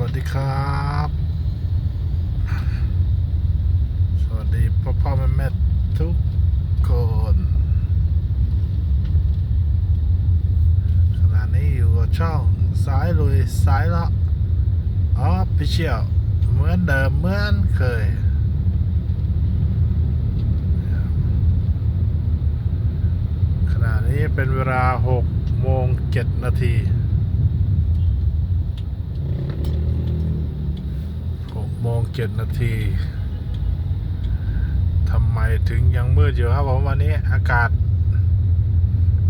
วัสดีครับ สวัสดีพ่อพ่อแม่แม่ทุกคน ขณะนี้อยู่กับช่องสายลุยสายละออฟฟิเชียลเหมือนเดิมเหมือนเคย ขณะนี้เป็นเวลา6โมง7นาที6 โมง7นาทีทำไมถึงยังมืดอยู่ครับผมวันนี้อากาศ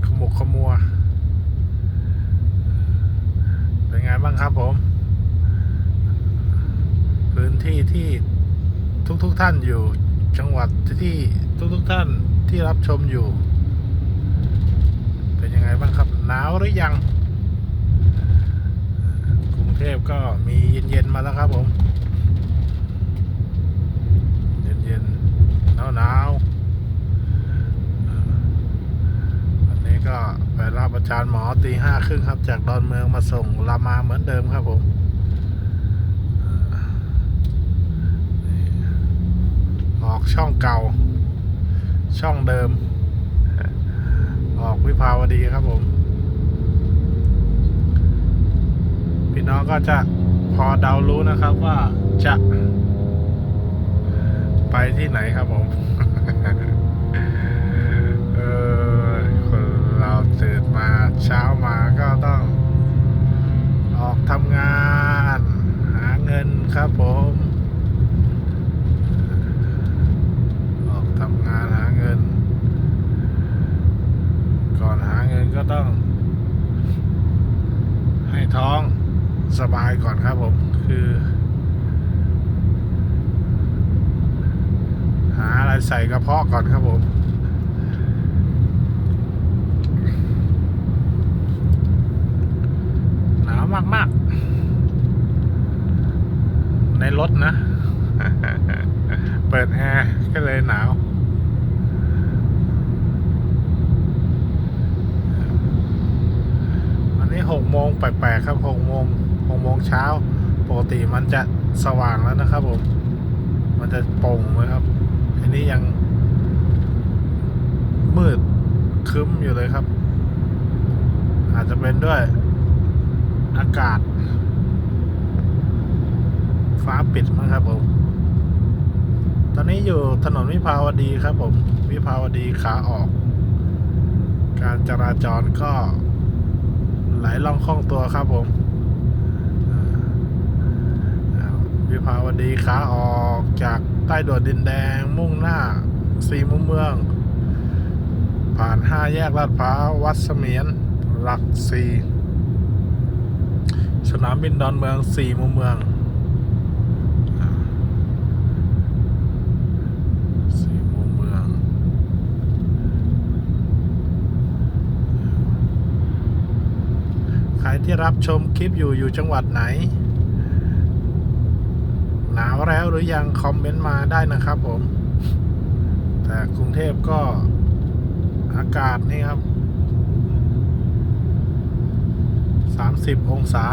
ขมุกขมัว เป็นไงบ้างครับผม พื้นที่ที่ทุกๆทท่านอยู่จังหวัดที่ทุกๆทท่านที่รับชมอยู่ เป็นยังไงบ้างครับ หนาวหรือยัง กรุงเทพก็มีเย็นๆมาแล้วครับผม เย็นๆ หนาวอันนี้ก็ไปรับอาจารย์หมอตีห้าครึ่งครับ จากดอนเมืองมาส่งรามาเหมือนเดิมครับผมอออกช่องเก่า ช่องเดิม ออกวิภาวดีครับผม พี่น้องก็จะพอเดารู้นะครับว่าจะ ไปที่ไหนครับผม เออคนเราตื่นมาเช้ามาก็ต้อง ออกทำงาน หาเงินครับผม ออกทำงานหาเงิน ก่อนหาเงินก็ต้อง ให้ท้องสบายก่อนครับผม คือ หาอะไร ใส่กระเพาะก่อนครับผมหนาวมาก ๆ ในรถนะ เปิดแอร์ก็เลยหนาวอันนี้หกโมงแปลกๆครับหกโมงหกโมงเช้า ปกติมันจะสว่างแล้วนะครับผม มันจะโป่งเลยครับ อันนี้ยัง มืดคึ้มอยู่เลยครับ อาจจะเป็นด้วย อากาศ ฟ้าปิดมั้งครับผม ตอนนี้อยู่ถนนวิภาวดีครับผม วิภาวดีขาออก การจราจรก็ไหลล่องคล่องตัวครับผมอ่า วิภาวดีขาออกจากใต้ด่วนดินแดง มุ่งหน้าสีมุมเมือง ผ่านห้าแยกลาดพร้าววัดเสมียน หลักสี่สนามบินดอนเมืองสี่มุมเมืองสี่มุมเมืองใครที่รับชมคลิปอยู่อยู่จังหวัดไหนาวแล้วหรือยังคอมเมนต์มาได้นะครับผม แต่กรุงเทพก็อากาศนี่ครับ 30 องศา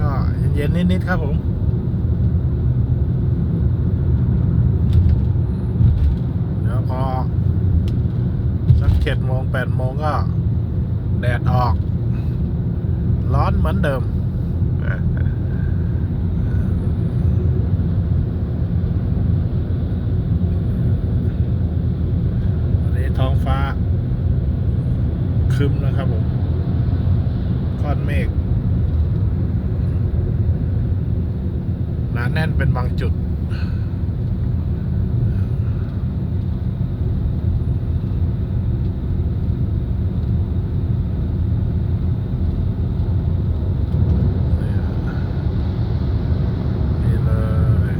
ก็เย็นๆนิด ๆ ครับผมเดี๋ยวพอสักเจ็ดโมงแปดโมงก็ แดดออก ร้อนเหมือนเดิม วันนี้ท้องฟ้า คึมนะครับผมก้อนเมฆหนาแน่นเป็นบางจุด นี่เลย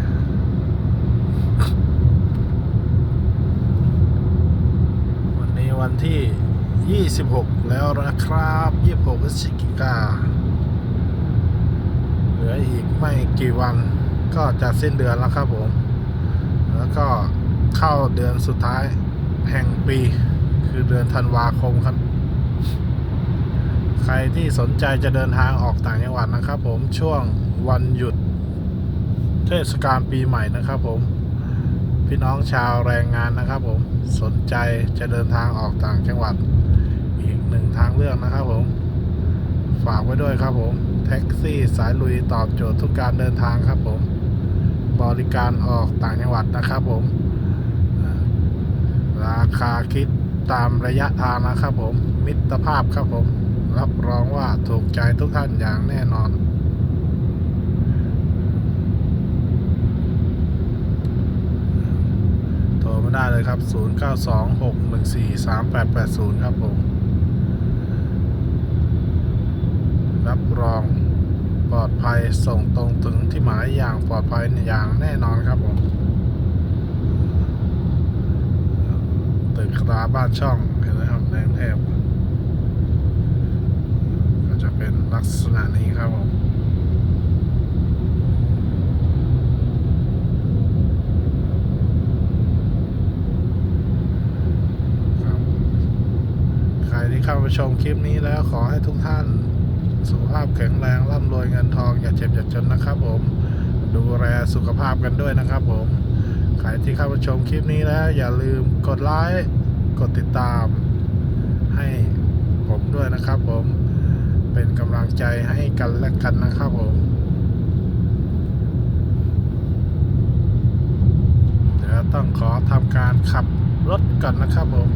วันนี้วันที่ 26 แล้วนะครับ 26พฤศจิกาเหลืออีกไม่กี่วันก็จะสิ้นเดือนแล้วครับผม แล้วก็เข้าเดือนสุดท้ายแห่งปี คือเดือนธันวาคมครับ ใครที่สนใจจะเดินทางออกต่างจังหวัดนะครับผมช่วงวันหยุดเทศกาลปีใหม่นะครับผม พี่น้องชาวแรงงานนะครับผมสนใจจะเดินทางออกต่างจังหวัด อีกหนึ่งทางเลือกนะครับผม ฝากไว้ด้วยครับผม แท็กซี่สายลุยตอบโจทย์ทุกการเดินทางครับผม บริการออกต่างจังหวัดนะครับผม ราคาคิดตามระยะทางนะครับผม มิตรภาพครับผม รับรองว่าถูกใจทุกท่านอย่างแน่นอน โทร มาได้เลยครับ 0926143880 ครับผม รับรองปลอดภัยส่งตรงถึงที่หมายอย่างปลอดภัยอย่างแน่นอนครับผมตึกราบ้านช่องเห็นไหมครับในกรุงเทพก็จะเป็นลักษณะนี้ครับผม ครับใครที่ เข้ามาชมคลิปนี้แล้วขอให้ทุกท่าน สุขภาพแข็งแรงร่ำรวยเงินทอง อย่าเจ็บอย่าจนนะครับผม ดูแลสุขภาพกันด้วยนะครับผมใครที่เข้ามาชมคลิปนี้แล้ว อย่าลืมกดไลค์กดติดตาม ให้ผมด้วยนะครับผมเป็นกำลังใจให้กันและกันนะครับผมเดี๋ยวต้องขอทำการขับรถก่อนนะครับผม